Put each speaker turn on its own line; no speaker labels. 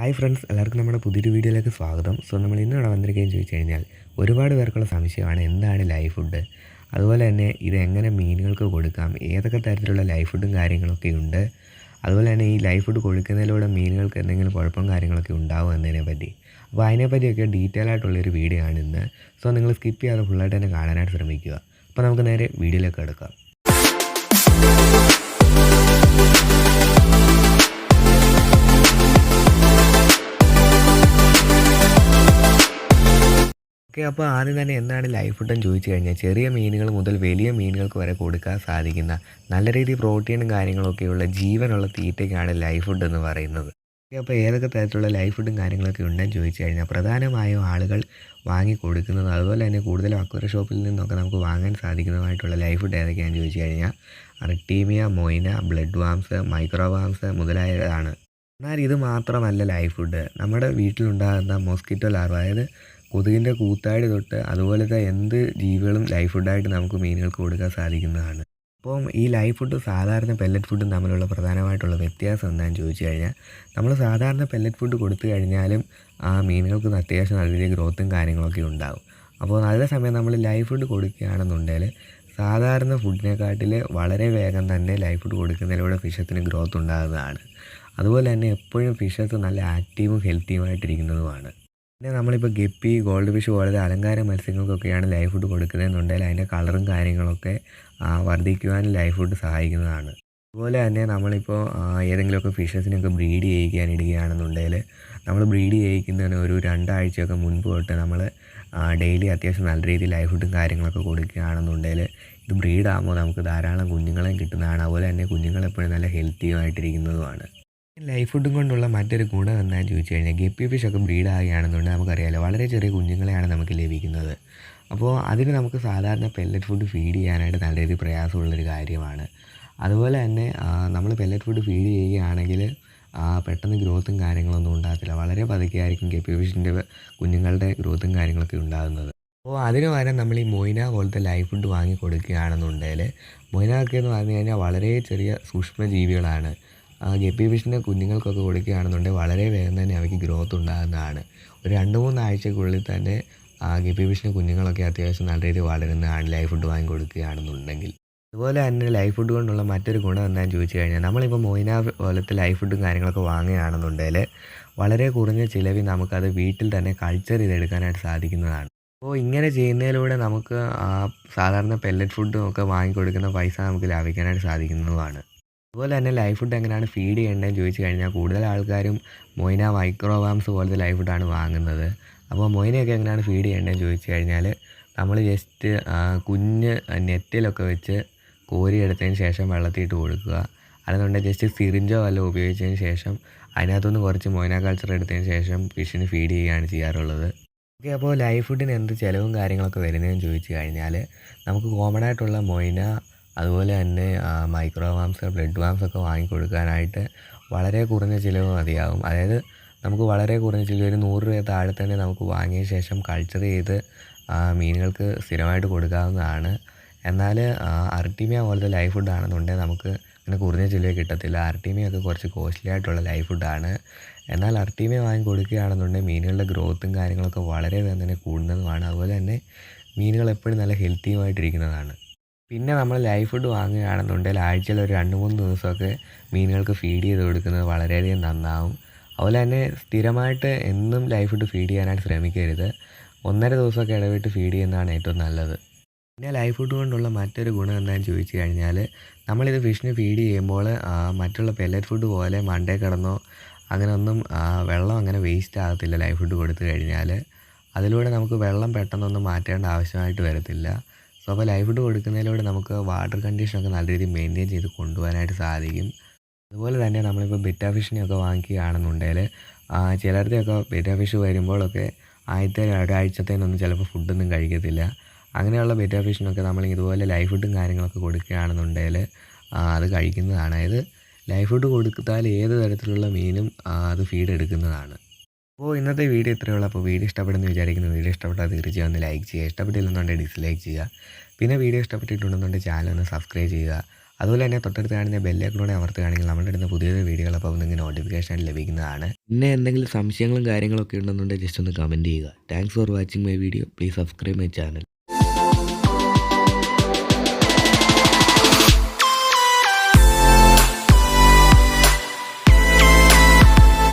Hi friends എല്ലാവർക്കും നമ്മുടെ പുതിയൊരു വീഡിയോയിലേക്ക് സ്വാഗതം. സോ നമ്മൾ ഇന്ന് അവിടെ വന്നിരിക്കുകയും ചോദിച്ചു കഴിഞ്ഞാൽ ഒരുപാട് പേർക്കുള്ള സംശയമാണ് എന്താണ് ലൈഫ് ഫുഡ്? അതുപോലെ തന്നെ ഇത് എങ്ങനെ മീനുകൾക്ക് കൊടുക്കാം? ഏതൊക്കെ തരത്തിലുള്ള ലൈഫ് ഫുഡും കാര്യങ്ങളൊക്കെ ഉണ്ട്? അതുപോലെ തന്നെ ഈ ലൈഫ് ഫുഡ് കൊടുക്കുന്നതിലൂടെ മീനുകൾക്ക് എന്തെങ്കിലും കുഴപ്പം കാര്യങ്ങളൊക്കെ ഉണ്ടാവും എന്നതിനെ പറ്റി. അപ്പോൾ അതിനെപ്പറ്റിയൊക്കെ ഡീറ്റെയിൽ ആയിട്ടുള്ളൊരു വീഡിയോ ആണ് ഇന്ന്. സോ നിങ്ങൾ സ്കിപ്പ് ചെയ്യാതെ ഫുള്ളായിട്ട് തന്നെ കാണാനായിട്ട് ശ്രമിക്കുക. അപ്പോൾ നമുക്ക് നേരെ വീഡിയോയിലേക്ക് എടുക്കാം ഓക്കെ അപ്പോൾ ആദ്യം തന്നെ എന്താണ് ലൈഫ് ഫുഡ് എന്ന് ചോദിച്ചു കഴിഞ്ഞാൽ ചെറിയ മീനുകൾ മുതൽ വലിയ മീനുകൾക്ക് വരെ കൊടുക്കാൻ സാധിക്കുന്ന നല്ല രീതിയിൽ പ്രോട്ടീനും കാര്യങ്ങളൊക്കെയുള്ള ജീവനുള്ള തീറ്റയ്ക്കാണ് ലൈഫ് ഫുഡ് എന്ന് പറയുന്നത്. അപ്പോൾ ഏതൊക്കെ തരത്തിലുള്ള ലൈഫ് ഫുഡും കാര്യങ്ങളൊക്കെ ഉണ്ടെന്ന് ചോദിച്ചു കഴിഞ്ഞാൽ പ്രധാനമായും ആളുകൾ വാങ്ങി കൊടുക്കുന്നത് അതുപോലെ തന്നെ കൂടുതലും അക്വര ഷോപ്പിൽ നിന്നൊക്കെ നമുക്ക് വാങ്ങാൻ സാധിക്കുന്നതായിട്ടുള്ള ലൈഫ് ഫുഡ് ഏതൊക്കെയാണെന്ന് ചോദിച്ചു കഴിഞ്ഞാൽ artemia moina blood worms micro worms മുതലായതാണ് എന്നാൽ ഇത് മാത്രമല്ല ലൈഫ് ഫുഡ് നമ്മുടെ വീട്ടിലുണ്ടാകുന്ന മോസ്കിറ്റോ ലാർവ അതായത് കൊതുകിന്റെ കൂത്താടി തൊട്ട് അതുപോലത്തെ എന്ത് ജീവികളും ലൈഫ് ഫുഡായിട്ട് നമുക്ക് മീനുകൾക്ക് കൊടുക്കാൻ സാധിക്കുന്നതാണ്. അപ്പം ഈ ലൈഫ് ഫുഡ് സാധാരണ പെല്ലറ്റ് ഫുഡും തമ്മിലുള്ള പ്രധാനമായിട്ടുള്ള വ്യത്യാസം എന്താണെന്ന് ചോദിച്ചു കഴിഞ്ഞാൽ നമ്മൾ സാധാരണ പെല്ലറ്റ് ഫുഡ് കൊടുത്തു കഴിഞ്ഞാലും ആ മീനുകൾക്ക് അത്യാവശ്യം നല്ല രീതിയിൽ ഗ്രോത്തും കാര്യങ്ങളൊക്കെ ഉണ്ടാകും അപ്പോൾ അതേസമയം നമ്മൾ ലൈഫ് ഫുഡ് കൊടുക്കുകയാണെന്നുണ്ടെങ്കിൽ സാധാരണ ഫുഡിനെക്കാട്ടിൽ വളരെ വേഗം തന്നെ ലൈഫ് ഫുഡ് കൊടുക്കുന്നതിലൂടെ ഫിഷത്തിന് ഗ്രോത്ത് ഉണ്ടാകുന്നതാണ്. അതുപോലെ തന്നെ എപ്പോഴും ഫിഷസ് നല്ല ആക്റ്റീവും ഹെൽത്തിയുമായിട്ടിരിക്കുന്നതുമാണ് പിന്നെ നമ്മളിപ്പോൾ ഗപ്പി ഗോൾഡ് ഫിഷ് പോലത്തെ അലങ്കാര മത്സ്യങ്ങൾക്കൊക്കെയാണ് ലൈഫ് ഫുഡ് കൊടുക്കുന്നതെന്നുണ്ടെങ്കിൽ അതിന്റെ കളറും കാര്യങ്ങളൊക്കെ വർദ്ധിക്കുവാൻ ലൈഫ് ഫുഡ് സഹായിക്കുന്നതാണ്. അതുപോലെ തന്നെ നമ്മളിപ്പോൾ ഏതെങ്കിലുമൊക്കെ ഫിഷസിനൊക്കെ ബ്രീഡ് ചെയ്യിക്കാൻ ഇടുകയാണെന്നുണ്ടെങ്കിൽ നമ്മൾ ബ്രീഡ് ചെയ്യിക്കുന്നതിന് ഒരു രണ്ടാഴ്ചയൊക്കെ മുൻപ് തൊട്ട് നമ്മൾ ഡെയിലി അത്യാവശ്യം നല്ല രീതിയിൽ ലൈഫ് ഫുഡും കാര്യങ്ങളൊക്കെ കൊടുക്കുകയാണെന്നുണ്ടെങ്കിൽ ഇത് ബ്രീഡാകുമ്പോൾ നമുക്ക് ധാരാളം കുഞ്ഞുങ്ങളെയും കിട്ടുന്നതാണ്. അതുപോലെ തന്നെ കുഞ്ഞുങ്ങൾ എപ്പോഴും നല്ല ഹെൽത്തിയുമായിട്ടിരിക്കുന്നതുമാണ് ലൈഫ് ഫുഡും കൊണ്ടുള്ള മറ്റൊരു ഗുണം എന്താണെന്ന് ചോദിച്ചു കഴിഞ്ഞാൽ ഗപ്പി ഫിഷൊക്കെ ബ്രീഡ് ആകുകയാണെന്നുണ്ടെങ്കിൽ നമുക്കറിയാലോ. വളരെ ചെറിയ കുഞ്ഞുങ്ങളെയാണ് നമുക്ക് ലഭിക്കുന്നത്. അപ്പോൾ അതിന് നമുക്ക് സാധാരണ പെല്ലറ്റ് ഫുഡ് ഫീഡ് ചെയ്യാനായിട്ട് നല്ല രീതിയിൽ പ്രയാസമുള്ളൊരു കാര്യമാണ്. അതുപോലെ തന്നെ നമ്മൾ പെല്ലറ്റ് ഫുഡ് ഫീഡ് ചെയ്യുകയാണെങ്കിൽ പെട്ടെന്ന് ഗ്രോത്തും കാര്യങ്ങളൊന്നും ഉണ്ടാകത്തില്ല. വളരെ പതുക്കെയായിരിക്കും ഗപ്പി ഫിഷിന്റെ കുഞ്ഞുങ്ങളുടെ ഗ്രോത്തും കാര്യങ്ങളൊക്കെ ഉണ്ടാകുന്നത്. അപ്പോൾ അതിന് പകരം നമ്മൾ ഈ മൊയ്ന പോലത്തെ ലൈഫ് ഫുഡ് വാങ്ങി കൊടുക്കുകയാണെന്നുണ്ടെങ്കിൽ മൊയ്നൊക്കെ എന്ന് പറഞ്ഞു കഴിഞ്ഞാൽ വളരെ ചെറിയ സൂക്ഷ്മജീവികളാണ്. ഗപ്പി ഫിഷിന്റെ കുഞ്ഞുങ്ങൾക്കൊക്കെ കൊടുക്കുകയാണെന്നുണ്ടെങ്കിൽ വളരെ വേഗം തന്നെ അവയ്ക്ക് ഗ്രോത്ത് ഉണ്ടാകുന്നതാണ്. ഒരു രണ്ട് മൂന്ന് ആഴ്ചക്കുള്ളിൽ തന്നെ ഗപ്പി ഫിഷിന്റെ കുഞ്ഞുങ്ങളൊക്കെ അത്യാവശ്യം നല്ല രീതിയിൽ വളരുന്നതാണ് ലൈഫ് ഫുഡ് വാങ്ങി കൊടുക്കുകയാണെന്നുണ്ടെങ്കിൽ. അതുപോലെ തന്നെ ലൈഫ് ഫുഡ് കൊണ്ടുള്ള മറ്റൊരു ഗുണം എന്താണെന്ന് ചോദിച്ചു കഴിഞ്ഞാൽ നമ്മളിപ്പോൾ മൊയ്ന പോലത്തെ ലൈഫ് ഫുഡും കാര്യങ്ങളൊക്കെ വാങ്ങുകയാണെന്നുണ്ടെങ്കിൽ വളരെ കുറഞ്ഞ ചിലവിൽ നമുക്കത് വീട്ടിൽ തന്നെ കൾച്ചർ ചെയ്തെടുക്കാനായിട്ട് സാധിക്കുന്നതാണ്. അപ്പോൾ ഇങ്ങനെ ചെയ്യുന്നതിലൂടെ നമുക്ക് സാധാരണ പെല്ലറ്റ് ഫുഡും ഒക്കെ വാങ്ങിക്കൊടുക്കുന്ന പൈസ നമുക്ക് ലാഭിക്കാനായിട്ട് സാധിക്കുന്നതുമാണ്. അതുപോലെ തന്നെ ലൈഫ് ഫുഡ് എങ്ങനെയാണ് ഫീഡ് ചെയ്യേണ്ടതെന്ന് ചോദിച്ചു കഴിഞ്ഞാൽ കൂടുതൽ ആൾക്കാരും മൊയ്ന മൈക്രോവാംസ് പോലത്തെ ലൈഫ് ഫുഡാണ് വാങ്ങുന്നത്. അപ്പോൾ മൊയ്നയൊക്കെ എങ്ങനെയാണ് ഫീഡ് ചെയ്യേണ്ടതെന്ന് ചോദിച്ചു കഴിഞ്ഞാൽ നമ്മൾ ജസ്റ്റ് കുഞ്ഞ് നെറ്റിലൊക്കെ വെച്ച് കോരിയെടുത്തതിന് ശേഷം വെള്ളത്തിയിട്ട് കൊടുക്കുക. അല്ലെന്നുണ്ടെങ്കിൽ ജസ്റ്റ് സിറിഞ്ചോ വല്ലതും ഉപയോഗിച്ചതിന് ശേഷം അതിനകത്തുനിന്ന് കുറച്ച് മൊയ്ന കൾച്ചർ എടുത്തതിന് ശേഷം ഫിഷിന് ഫീഡ് ചെയ്യുകയാണ് ചെയ്യാറുള്ളത്. ഓക്കെ അപ്പോൾ ലൈഫ് ഫുഡിന് എന്ത് ചിലവും കാര്യങ്ങളൊക്കെ വരുന്നതെന്ന് ചോദിച്ചു കഴിഞ്ഞാൽ നമുക്ക് കോമൺ ആയിട്ടുള്ള മൊയ്ന അതുപോലെ തന്നെ മൈക്രോ വാംസ് ബ്ലഡ് വാംസ് ഒക്കെ വാങ്ങിക്കൊടുക്കാനായിട്ട് വളരെ കുറഞ്ഞ ചിലവ് മതിയാകും അതായത് നമുക്ക് വളരെ കുറഞ്ഞ ചിലവ് ഒരു നൂറ് രൂപ താഴെ തന്നെ നമുക്ക് വാങ്ങിയ ശേഷം കൾച്ചർ ചെയ്ത് മീനുകൾക്ക് സ്ഥിരമായിട്ട് കൊടുക്കാവുന്നതാണ്. എന്നാൽ അർട്ടിമിയ പോലത്തെ ലൈഫ് ഫുഡ് ആണെന്നുണ്ടെങ്കിൽ നമുക്ക് അങ്ങനെ കുറഞ്ഞ ചിലവ് കിട്ടത്തില്ല. അർട്ടിമിയൊക്കെ കുറച്ച് കോസ്റ്റ്ലി ആയിട്ടുള്ള ലൈഫ് ഫുഡാണ് എന്നാൽ അർട്ടിമിയ വാങ്ങി കൊടുക്കുകയാണെന്നുണ്ടെങ്കിൽ മീനുകളുടെ ഗ്രോത്തും കാര്യങ്ങളൊക്കെ വളരെ തന്നെ കൂടുന്നതുമാണ്. അതുപോലെ തന്നെ മീനുകൾ എപ്പോഴും നല്ല ഹെൽത്തിയുമായിട്ടിരിക്കുന്നതാണ് പിന്നെ നമ്മൾ ലൈഫ് ഫുഡ് വാങ്ങുകയാണെന്നുണ്ടെങ്കിൽ ആഴ്ചയിൽ ഒരു രണ്ട് മൂന്ന് ദിവസമൊക്കെ മീനുകൾക്ക് ഫീഡ് ചെയ്ത് കൊടുക്കുന്നത് വളരെയധികം നന്നാവും. അതുപോലെ തന്നെ സ്ഥിരമായിട്ട് എന്നും ലൈഫ് ഫുഡ് ഫീഡ് ചെയ്യാനായിട്ട് ശ്രമിക്കരുത്. ഒന്നര ദിവസമൊക്കെ ഇടവിട്ട് ഫീഡ് ചെയ്യുന്നതാണ് ഏറ്റവും നല്ലത്. പിന്നെ ലൈഫ് ഫുഡ് കൊണ്ടുള്ള മറ്റൊരു ഗുണം എന്താണെന്ന് ചോദിച്ചു കഴിഞ്ഞാൽ നമ്മളിത് ഫിഷിന് ഫീഡ് ചെയ്യുമ്പോൾ മറ്റുള്ള പെല്ലറ്റ് ഫുഡ് പോലെ മണ്ടേ കിടന്നോ അങ്ങനെ ഒന്നും വെള്ളം അങ്ങനെ വേസ്റ്റ് ആകത്തില്ല ലൈഫ് ഫുഡ് കൊടുത്തു കഴിഞ്ഞാൽ. അതിലൂടെ നമുക്ക് വെള്ളം പെട്ടെന്നൊന്നും മാറ്റേണ്ട ആവശ്യമായിട്ട് വരത്തില്ല. അപ്പോൾ ലൈഫ് ഇട്ട് കൊടുക്കുന്നതിലൂടെ നമുക്ക് വാട്ടർ കണ്ടീഷനൊക്കെ നല്ല രീതിയിൽ മെയിന്റെയിൻ ചെയ്ത് കൊണ്ടുപോകാനായിട്ട് സാധിക്കും. അതുപോലെ തന്നെ നമ്മളിപ്പോൾ ബെറ്റ ഫിഷിനെയൊക്കെ വാങ്ങിക്കുകയാണെന്നുണ്ടെങ്കിൽ ചിലരുടെയൊക്കെ ബെറ്റ ഫിഷ് വരുമ്പോഴൊക്കെ ആദ്യത്തെ ഒരാഴ്ചത്തേനൊന്നും ചിലപ്പോൾ ഫുഡൊന്നും കഴിക്കത്തില്ല. അങ്ങനെയുള്ള ബെറ്റ ഫിഷിനൊക്കെ നമ്മൾ ഇതുപോലെ ലൈഫ് ഫുഡും കാര്യങ്ങളൊക്കെ കൊടുക്കുകയാണെന്നുണ്ടെങ്കിൽ അത് കഴിക്കുന്നതാണ്. അതായത് ലൈഫ് ഫുഡ് കൊടുത്താൽ ഏത് തരത്തിലുള്ള മീനും അത് ഫീഡ് എടുക്കുന്നതാണ്. അപ്പോൾ ഇന്നത്തെ വീഡിയോ ഇത്രയേ ഉള്ളൂ അപ്പോൾ വീഡിയോ ഇഷ്ടപ്പെടുന്നു വിചാരിക്കുന്നു. വീഡിയോ ഇഷ്ടപ്പെട്ടാൽ തീർച്ചയായും ഒന്ന് ലൈക്ക് ചെയ്യുക. ഇഷ്ടപ്പെട്ടില്ലെന്നുണ്ടെങ്കിൽ ഡിസ്ലൈക്ക് ചെയ്യുക. പിന്നെ വീഡിയോ ഇഷ്ടപ്പെട്ടിട്ടുണ്ടെന്നുണ്ടെങ്കിൽ ചാനൽ ഒന്ന് സബ്സ്ക്രൈബ് ചെയ്യുക. അതുപോലെ തന്നെ തൊട്ടടുത്ത് കാണുന്ന ബെല്ലേക്കൂടെ അമർത്തുകയാണെങ്കിൽ നമ്മുടെ ഇടുന്ന പുതിയ വീഡിയോകൾ അപ്പോൾ നിങ്ങൾക്ക് നോട്ടിഫിക്കേഷൻ ലഭിക്കുന്നതാണ്. പിന്നെ എന്തെങ്കിലും സംശയങ്ങളും കാര്യങ്ങളൊക്കെ ഉണ്ടെന്നുണ്ടെങ്കിൽ ജസ്റ്റ് ഒന്ന് കമന്റ് ചെയ്യുക. Thanks for watching my video please subscribe my channel